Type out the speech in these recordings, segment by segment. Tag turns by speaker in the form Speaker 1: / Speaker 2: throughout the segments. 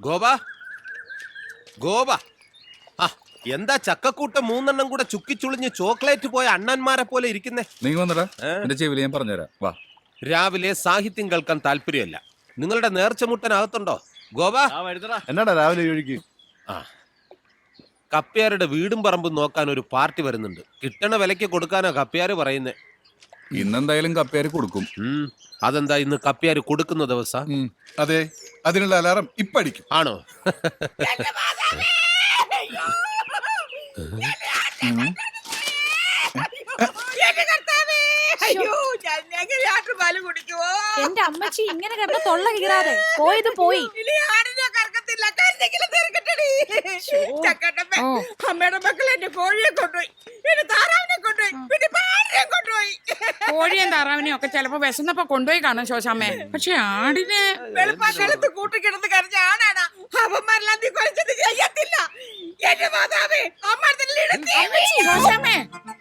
Speaker 1: ഗോപ? ഗോപ. ആ എന്താ ചക്കക്കൂട്ട് മൂന്നെണ്ണം കൂടെ ചുക്കിച്ചുളിഞ്ഞ് ചോക്ലേറ്റ് പോയ അണ്ണന്മാരെ പോലെ ഇരിക്കുന്നേ?
Speaker 2: നീ വന്നടാ? എന്റെ ചെവിയിൽ ഞാൻ പറഞ്ഞുതരാം. വാ.
Speaker 1: രാവിലെ സാഹിത്യം കേൾക്കാൻ താല്പര്യമല്ല. നിങ്ങളുടെ നേർച്ചമുട്ടനകത്തുണ്ടോ? ഗോപ?
Speaker 3: എന്നാടാ രാവിലെ ഒഴുകി
Speaker 1: ആ. കപ്പ്യാരുടെ വീടും പറമ്പും നോക്കാൻ ഒരു പാർട്ടി വരുന്നുണ്ട്. കിട്ടണ വിലയ്ക്ക് കൊടുക്കാനാ കപ്പ്യാര് പറയുന്നേ.
Speaker 2: ഇന്നെന്തായാലും കപ്പേര് കൊടുക്കും.
Speaker 1: അതെന്താ ഇന്ന് കപ്പ്യാര് കൊടുക്കുന്ന ദിവസം?
Speaker 2: അതെ അതിനുള്ള അലാറം ഇപ്പടിക്കും.
Speaker 1: ആണോ?
Speaker 4: എന്റെ കർത്താവേ അയ്യോ ഞാൻ എങ്ങനെയാട്ട് പാൽ കുടിക്കുവോ?
Speaker 5: എന്റെ അമ്മച്ചി ഇങ്ങനെ കിടന്ന് തൊള്ള കീറാതെ. പോയത് പോയി.
Speaker 4: അമ്മയുടെ മക്കൾ എന്റെ കോഴിയെ കൊണ്ടുപോയി. താറാവിനെ കൊണ്ടുപോയി. പിന്നെ പാടിനെ കൊണ്ടുപോയി.
Speaker 6: കോഴിയും താറാവിനെയും ഒക്കെ ചിലപ്പോ വിശന്നപ്പോ കൊണ്ടുപോയി കാണും ശോശാമ്മേ. പക്ഷെ ആടിനെ
Speaker 4: വെളുപ്പാക്കാലത്ത് കൂട്ടിക്കിടന്ന് കരഞ്ഞ ആണാണ്. അവന്മാരെല്ലാം നീ കുഴച്ചത് ചെയ്യത്തില്ല. എന്റെ മാതാവേ
Speaker 6: ശോശാമ്മേ.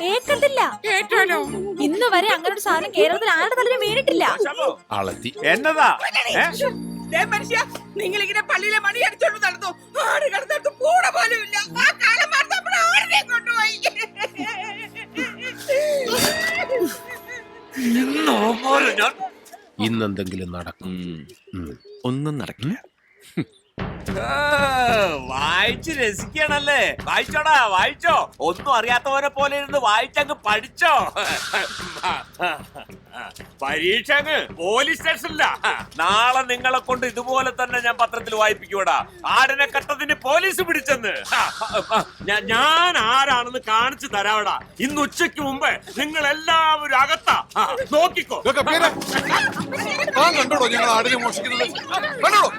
Speaker 5: കേക്കത്തില്ല.
Speaker 6: കേട്ടോലോ?
Speaker 5: ഇന്ന് വരെ അങ്ങനെ ഒരു സാധനം കേരളത്തിൽ ആരുടെ തലയിൽ വീണിട്ടില്ല.
Speaker 1: അളത്തി.
Speaker 3: എന്നതാ?
Speaker 4: മനുഷ്യ നിങ്ങൾ ഇങ്ങനെ പള്ളിയിലെ മണി അടിച്ചോണ്ട് നടന്നു. ആട് കടന്നു കൂടെ
Speaker 1: ഇന്നെന്തെങ്കിലും നടക്കും.
Speaker 3: ഒന്നും നടക്കില്ല.
Speaker 7: വായിച്ച് രസിക്കണല്ലേ? വായിച്ചോടാ വായിച്ചോ. ഒന്നും അറിയാത്തവരെ പോലെ ഇരുന്ന് വായിച്ചങ്ങ് പഠിച്ചോ. പരീക്ഷ അങ്ങ് പോലീസ് സ്റ്റേഷനില്ല നാളെ നിങ്ങളെ കൊണ്ട് ഇതുപോലെ തന്നെ ഞാൻ പത്രത്തിൽ വായിപ്പിക്കൂടാ ആടിനെ കെട്ടതിന് പോലീസ് പിടിച്ചെന്ന്. ഞാൻ ആരാണെന്ന് കാണിച്ചു തരാവടാ. ഇന്ന് ഉച്ചയ്ക്ക് മുമ്പ് നിങ്ങൾ എല്ലാവരും അകത്താ. നോക്കിക്കോ.
Speaker 2: കണ്ടോടോ ഞങ്ങൾ ആടിനെ മോഷിക്കുന്നത് കണ്ടോടോ?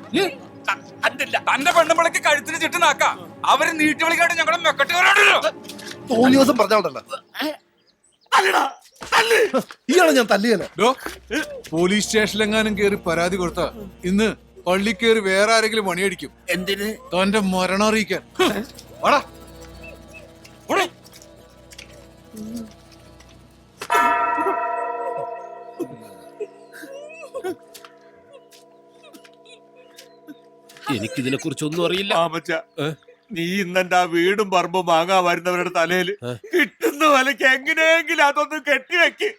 Speaker 7: കണ്ടില്ല
Speaker 2: തന്റെ പെണ്ണുമ്പളക്ക് കഴുത്തിന് ചുറ്റുനാക്ക അവർ നീട്ടി വിളിക്കാണ്ട് ഞങ്ങളെ മെക്കട്ടി തോന്നിയ
Speaker 3: തോന്നി ദിവസം പറഞ്ഞോണ്ടല്ലോ ഇയാളെ ഞാൻ തല്ലിയല്ലേ?
Speaker 2: ഡോ, പോലീസ് സ്റ്റേഷനിലെങ്ങാനും കേറി പരാതി കൊടുത്ത ഇന്ന് പള്ളി കേറി വേറെ ആരെങ്കിലും പണിയടിക്കും.
Speaker 7: എന്തിന്?
Speaker 2: തന്റെ മരണം അറിയിക്കാൻ. വാടാ.
Speaker 1: എനിക്കിതിനെ കുറിച്ചൊന്നും അറിയില്ല.
Speaker 7: മാമച്ച? നീ ഇന്നെന്റെ ആ വീടും പറമ്പും വാങ്ങാൻ വരുന്നവരുടെ തലയിൽ? കിട്ടുന്ന വിലക്ക് എങ്ങനെയെങ്കിലും അതൊന്നും കെട്ടിവെക്ക്.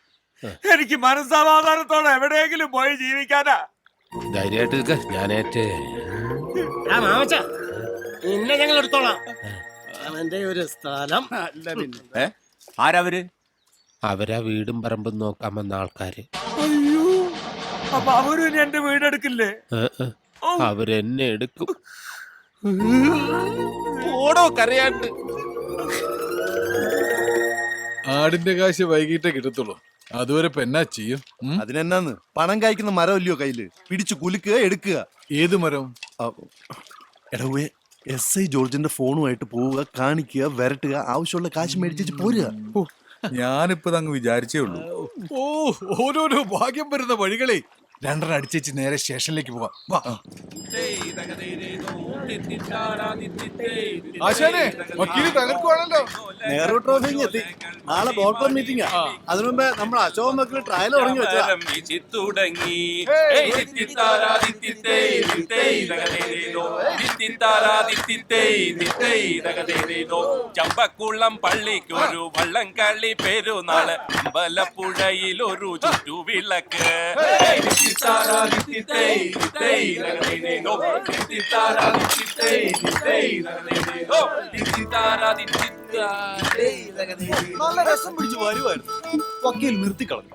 Speaker 7: എനിക്ക് മനസ്സമാധാനത്തോടെ എവിടെയെങ്കിലും പോയി ജീവിക്കാനാ.
Speaker 1: ധൈര്യമായിട്ട് ആ ഞാനേറ്റ്
Speaker 8: പിന്നെ ഞങ്ങൾ എടുത്തോളാം. അവന്റെ ഒരു സ്ഥലം. അല്ല പിന്നെ
Speaker 7: ആരവര്
Speaker 1: അവരാ? വീടും പറമ്പും നോക്കാൻ വന്ന ആൾക്കാര്.
Speaker 7: അയ്യോ അപ്പൊ അവരും എന്റെ വീടെടുക്കില്ലേ.
Speaker 1: അവരെന്നെ എടുക്കും. ഓടോ കരയാണ്ട്.
Speaker 2: ആടിന്റെ കാശ് വൈകിട്ടേ കിട്ടത്തുള്ളൂ. അതുവരെ പെന്നാ ചെയ്യും? ഉം?
Speaker 3: അതിനെന്നാന്ന്? പണം കായ്ക്കുന്ന മരം ഇല്ലയോ കയ്യിൽ? പിടിച്ചു കുലുക്കുക എടുക്കുക.
Speaker 2: ഏത് മരം?
Speaker 3: എടവേ എസ് ഐ ജോർജിന്റെ ഫോണുമായിട്ട് പോവുക കാണിക്കുക വരട്ടുക ആവശ്യമുള്ള കാശ് മേടിച്ചു പോരുക.
Speaker 2: ഞാനിപ്പോ അങ്ങ് വിചാരിച്ചേ ഉള്ളൂ. ഓ ഓരോരോ ഭാഗ്യം വരുന്ന വഴികളെ. രണ്ടെണ്ണം അടിച്ചേച്ച് നേരെ സ്റ്റേഷനിലേക്ക് പോവാം വാ. ആശാനെ വക്കീൽ തകർക്കുവാണല്ലോ
Speaker 8: നെഹ്റു ട്രോഫി എത്തി. നാളെ ബോർഡ് ക്ലബ് മീറ്റിംഗാ അതിനു മുമ്പേ നമ്മൾ അശോക് മക്കൾ ട്രയൽ തുടങ്ങി.
Speaker 9: ചമ്പക്കുളം പള്ളിക്കൊരു വള്ളംകളി പെരുന്നാൾ. അമ്പലപ്പുഴയിൽ ഒരു ചുറ്റുവിളക്ക്.
Speaker 3: നല്ല രസം പിടിച്ചു വരുമായിരുന്നു വക്കീൽ നിർത്തിക്കളഞ്ഞു.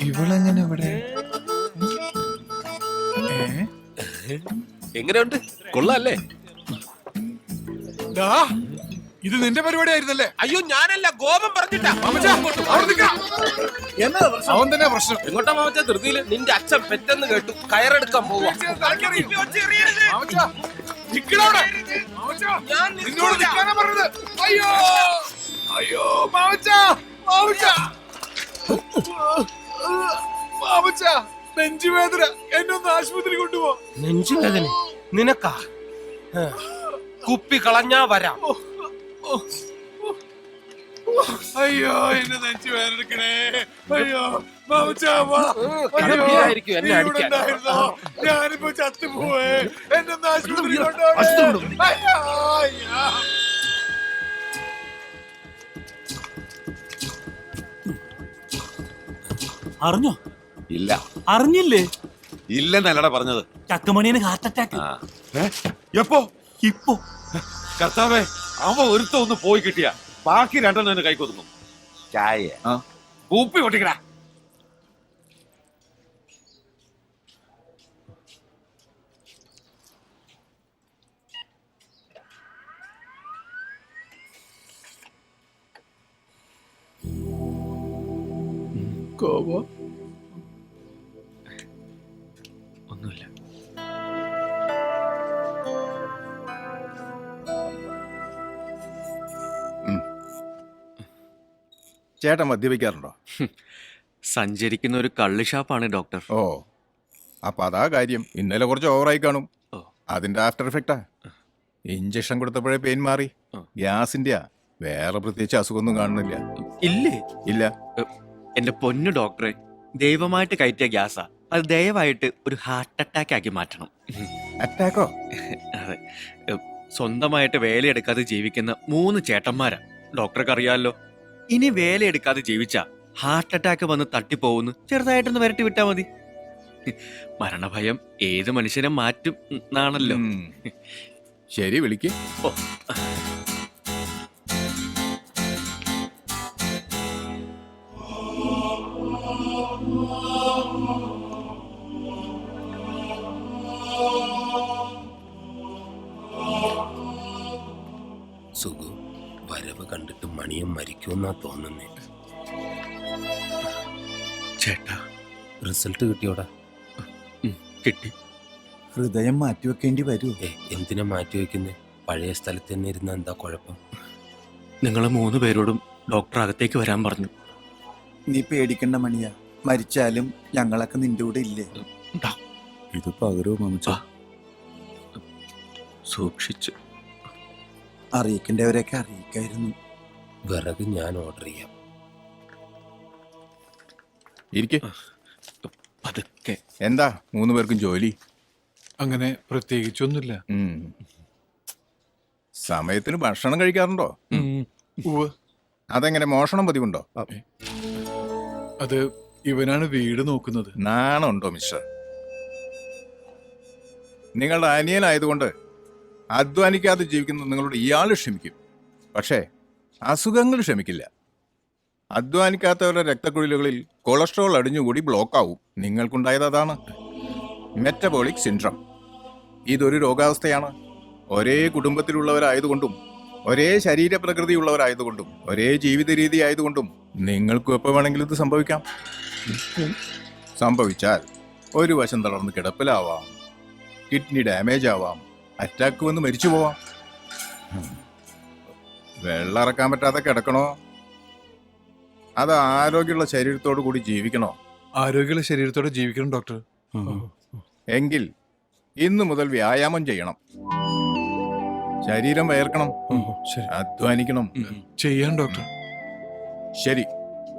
Speaker 2: ഇവളെങ്ങനെ ഇവിടെ?
Speaker 1: എങ്ങനെയുണ്ട്? കൊള്ളാല്ലേ
Speaker 2: ഇത് നിന്റെ പരിപാടി ആയിരുന്നല്ലേ
Speaker 1: അയ്യോ ഞാനല്ല ഗോപം പറഞ്ഞിട്ടാ.
Speaker 8: എന്നാ പ്രശ്നം?
Speaker 2: അവൻ തന്നെ പ്രശ്നം.
Speaker 1: എങ്ങോട്ടാ മാമച്ച ധൃതിയിൽ? നിന്റെ അച്ഛൻ പെറ്റെന്ന് കേട്ടു കയറെടുക്കാൻ പോവാ.
Speaker 2: മാമച്ചാ, നിക്കടവിടെ. മാമച്ചാ, നിന്നോട് നിൽക്കാനാ പറഞ്ഞത്. അയ്യോ. അയ്യോ. മാമച്ചാ മാമച്ചാ. മാമച്ചാ നെഞ്ചുവേദന എന്നെ ഒന്ന് ആശുപത്രി കൊണ്ടുപോ
Speaker 1: നെഞ്ചുവേദന നിനക്കാ. കുപ്പി കളഞ്ഞാ വരാം.
Speaker 10: അയ്യോ എന്നെ നെഞ്ചു വേറെടുക്കണേ അയ്യോ? ഞാനിപ്പോ ചത്തുപോവേ. എന്നെ ഒന്ന് ആശുപത്രി കൊണ്ടുപോകണേ.
Speaker 11: അറിഞ്ഞോ?
Speaker 12: ഇല്ല.
Speaker 11: അറിഞ്ഞില്ലേ?
Speaker 12: ഇല്ലെന്നല്ലടാ പറഞ്ഞത്.
Speaker 11: ചക്കമണിയന് ഹാർട്ട് അറ്റാക്ക്
Speaker 12: എപ്പോ?
Speaker 11: ഇപ്പോ.
Speaker 12: കർത്താവേ അവ ഒരുത്ത ഒന്ന് പോയി കിട്ടിയ. ബാക്കി രണ്ടെണ്ണം എന്നെ കൈക്കൊതുങ്ങും ചായ. കൂപ്പി പൊട്ടിക്കടാ.
Speaker 5: ഒന്നുമില്ല
Speaker 10: ചേട്ടൻ മദ്യപിക്കാറുണ്ടോ?
Speaker 13: സഞ്ചരിക്കുന്ന ഒരു കള്ളി ഷാപ്പാണ് ഡോക്ടർ.
Speaker 10: ഓ അപ്പൊ അതാ കാര്യം. ഇന്നലെ കുറച്ച് ഓവറായി കാണും.
Speaker 13: ഓ.
Speaker 10: അതിന്റെ ആഫ്റ്റർ എഫക്റ്റാ. ഇഞ്ചക്ഷൻ കൊടുത്തപ്പോഴേ പെയിൻ മാറി.
Speaker 13: ആ.
Speaker 10: ഗ്യാസിന്റെയാ. വേറെ പ്രത്യേകിച്ച് അസുഖമൊന്നും കാണുന്നില്ല.
Speaker 13: ഇല്ലേ?
Speaker 10: ഇല്ല.
Speaker 13: എന്റെ പൊന്നു ഡോക്ടറെ ദൈവമായിട്ട് കയറ്റിയ ഗ്യാസാ. അത് ദയവായിട്ട് ഒരു ഹാർട്ട് അറ്റാക്ക് ആക്കി മാറ്റണം.
Speaker 10: അറ്റാക്കോ?
Speaker 13: അതെ. സ്വന്തമായിട്ട് വേലയെടുക്കാതെ ജീവിക്കുന്ന മൂന്ന് ചേട്ടന്മാരാ. ഡോക്ടർക്ക് അറിയാമല്ലോ ഇനി വേലയെടുക്കാതെ ജീവിച്ച ഹാർട്ട് അറ്റാക്ക് വന്ന് തട്ടിപ്പോവുന്നു ചെറുതായിട്ടൊന്ന് വരട്ടി വിട്ടാ മതി. മരണഭയം ഏത് മനുഷ്യനെ മാറ്റും എന്നാണല്ലോ
Speaker 10: ശരി വിളിക്കേ.
Speaker 13: ഓ.
Speaker 5: വരവ് കണ്ടിട്ട് മണിയും മരിക്കുമെന്നാ തോന്നുന്നേ.
Speaker 13: ചേട്ടാ.
Speaker 5: റിസൾട്ട് കിട്ടിയോടാ?
Speaker 13: കിട്ടി.
Speaker 9: ഹൃദയം മാറ്റിവെക്കേണ്ടി വരൂ.
Speaker 5: എന്തിനാ മാറ്റി വെക്കുന്നേ പഴയ സ്ഥലത്ത് തന്നെ ഇരുന്ന എന്താ കുഴപ്പം?
Speaker 13: നിങ്ങൾ മൂന്ന് പേരോടും ഡോക്ടർ അകത്തേക്ക് വരാൻ പറഞ്ഞു.
Speaker 9: നീ പേടിക്കണ്ട മണിയ. മരിച്ചാലും ഞങ്ങളൊക്കെ നിന്റെ കൂടെ ഇല്ലേ?
Speaker 3: ഇത് പകരവും.
Speaker 13: സൂക്ഷിച്ച്.
Speaker 9: അറിയിക്കേണ്ടവരെയൊക്കെ അറിയിക്കായിരുന്നു.
Speaker 5: വിറക് ഞാൻ ഓർഡർ ചെയ്യാം.
Speaker 10: ഇരിക്കെ.
Speaker 13: പതുക്കെ.
Speaker 10: എന്താ? മൂന്ന് പേർക്കും ജോലി?
Speaker 2: അങ്ങനെ പ്രത്യേകിച്ചൊന്നുമില്ല.
Speaker 10: ഉം. സമയത്തിന് ഭക്ഷണം കഴിക്കാറുണ്ടോ?
Speaker 2: ഉവ്വ്.
Speaker 10: അതെങ്ങനെ മോഷണം പതിവുണ്ടോ?
Speaker 2: അത് ഇവനാണ് വീട് നോക്കുന്നത്.
Speaker 10: നാണമുണ്ടോ മിസ്റ്റർ? നിങ്ങളുടെ അനിയനായതുകൊണ്ട് അധ്വാനിക്കാതെ ജീവിക്കുന്ന നിങ്ങളോട് ഇയാൾ ക്ഷമിക്കും. പക്ഷേ അസുഖങ്ങൾ ക്ഷമിക്കില്ല. അധ്വാനിക്കാത്തവരുടെ രക്തക്കുഴലുകളിൽ കൊളസ്ട്രോൾ അടിഞ്ഞുകൂടി ബ്ലോക്ക് ആവും നിങ്ങൾക്കുണ്ടായത് അതാണ്. Metabolic syndrome. ഇതൊരു രോഗാവസ്ഥയാണ്. ഒരേ കുടുംബത്തിലുള്ളവരായതുകൊണ്ടും ഒരേ ശരീരപ്രകൃതിയുള്ളവരായതുകൊണ്ടും ഒരേ ജീവിത രീതി ആയതുകൊണ്ടും നിങ്ങൾക്കും എപ്പോൾ വേണമെങ്കിലും ഇത് സംഭവിക്കാം? സംഭവിച്ചാൽ ഒരു വശം തളർന്ന് കിടപ്പിലാവാം. കിഡ്നി ഡാമേജ് ആവാം. അറ്റാക്ക് വന്ന് മരിച്ചു പോവാം. വെള്ളം ഇറക്കാൻ പറ്റാതെ കിടക്കണോ? അത് ആരോഗ്യമുള്ള ശരീരത്തോടു കൂടി ജീവിക്കണോ?
Speaker 2: ആരോഗ്യമുള്ള ശരീരത്തോടെ ജീവിക്കണം ഡോക്ടർ.
Speaker 10: എങ്കിൽ ഇന്ന് മുതൽ വ്യായാമം ചെയ്യണം. ശരീരം വയർക്കണം
Speaker 2: ശരി.
Speaker 10: അധ്വാനിക്കണം.
Speaker 2: ചെയ്യാൻ ഡോക്ടർ.
Speaker 10: ശരി.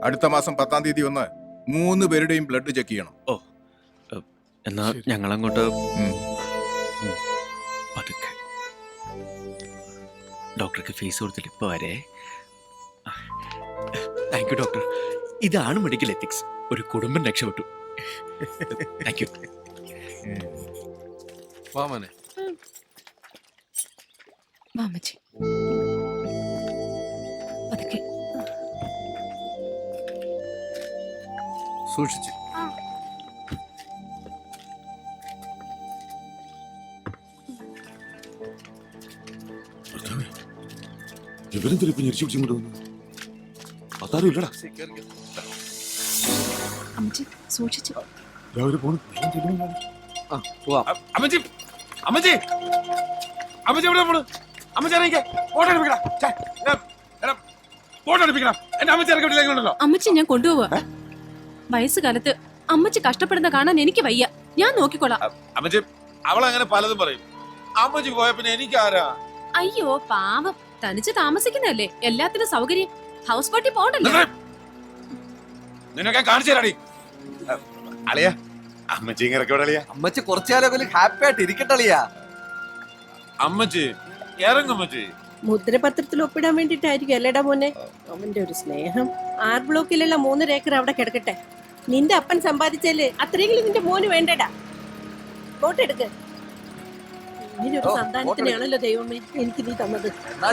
Speaker 10: അടുത്ത മാസം പത്താം തീയതി ഒന്ന് മൂന്ന് പേരുടെയും ബ്ലഡ് ചെക്ക് ചെയ്യണം.
Speaker 13: എന്നാ
Speaker 2: ശരി.
Speaker 13: ഞങ്ങളങ്ങോട്ട്
Speaker 10: ഉം.
Speaker 13: ഡോക്ടർക്ക് ഫീസ് കൊടുത്തിട്ട് ഇപ്പോൾ വരെ. താങ്ക് യു ഡോക്ടർ ഇതാണ് മെഡിക്കൽ എത്തിക്സ് ഒരു കുടുംബം രക്ഷപ്പെട്ടു. താങ്ക് യു
Speaker 5: വാമനെ
Speaker 14: മാമച്ചി പതുക്കെ.
Speaker 3: സൂക്ഷിച്ച്.
Speaker 12: ഇവരെന്തിനാ ഇപ്പൊ ഞെരിച്ചു പിടിച്ചും കൊണ്ടുവന്നു അതാരും ഇല്ലടാ.
Speaker 14: അമ്മച്ചി സൂക്ഷിച്ചു
Speaker 12: രാവിലെ പോണു.
Speaker 7: അമ്മച്ചി അമ്മച്ചി. അമ്മച്ചി എവിടെ പോണു അമ്മച്ചി ഇറങ്ങിക്കേ. ഫോട്ടോ എടുപ്പിക്കടാ. ഛെ, എടാ, എടാ, ഫോട്ടോ എടുപ്പിക്കടാ. എന്റെ അമ്മച്ചി ഇറക്കി വിട്ടില്ലേക്കുണ്ടല്ലോ
Speaker 14: അമ്മച്ചി ഞാൻ കൊണ്ടുപോവാ. വയസ്സുകാലത്ത് അമ്മച്ചി കഷ്ടപ്പെടുന്ന കാണാൻ എനിക്ക് വയ്യ. ഞാൻ നോക്കിക്കോളാം.
Speaker 12: അമ്മച്ചി അവളങ്ങനെ പലതും പറയും. അമ്മച്ചി പോയ പിന്നെ എനിക്കാരാ?
Speaker 14: അയ്യോ പാവം. തനിച്ച് താമസിക്കുന്നതല്ലേ? എല്ലാത്തിനും സൗകര്യം.
Speaker 15: ഹൗസ് ബോട്ടിൽ പോകണ്ടല്ലോ
Speaker 12: നിനക്കെ കാണിച്ചു തരാടി.
Speaker 16: അളിയ അമ്മച്ചി ഇറക്കിയോടെ അളിയ.
Speaker 17: അമ്മച്ചി കുറച്ചാലൊക്കെ ഹാപ്പി ആയിട്ട് ഇരിക്കട്ടളിയാ
Speaker 12: അമ്മച്ചി ഇറങ്ങമ്മച്ചി
Speaker 14: മുദ്രപത്രത്തിൽ ഒപ്പിടാൻ വേണ്ടിട്ടായിരിക്കും അല്ലേടാ മോനെ? അവന്റെ ഒരു സ്നേഹം. ആർ ബ്ലോക്കിലുള്ള മൂന്നര ഏക്കർ അവിടെ കിടക്കട്ടെ. നിന്റെ അപ്പൻ സമ്പാദിച്ചല്ലേ അത്രയെങ്കിലും നിന്റെ മോന് വേണ്ടടാ. ബോട്ട് ഇങ്ങനൊരു
Speaker 17: ഓ,
Speaker 14: സന്താനത്തിനാണല്ലോ ദൈവമേ. എനിക്ക് നീ തന്നത്.
Speaker 17: എന്നാ